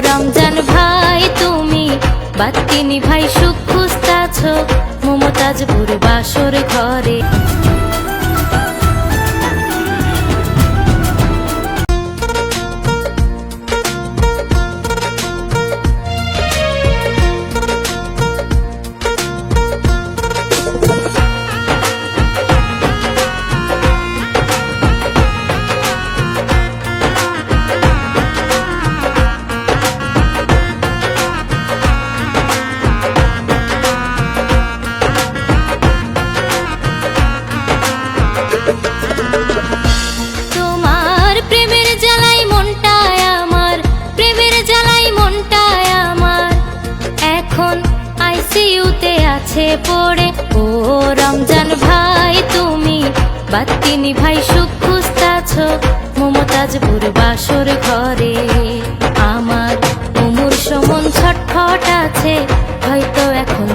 রমজান ভাই তুমি বাত্তিনি ভাই সুখ খুঁজতাছ। মমতাজপুর বাসর ঘরে। সিউতে আছে পড়ে। ও রমজান ভাই, তুমি বাতিনি ভাই, সুখ খুঁজতাছ মমতাজ বাসর ঘরে। আমার উমুর সমন ছটফট আছে, হয়তো এখন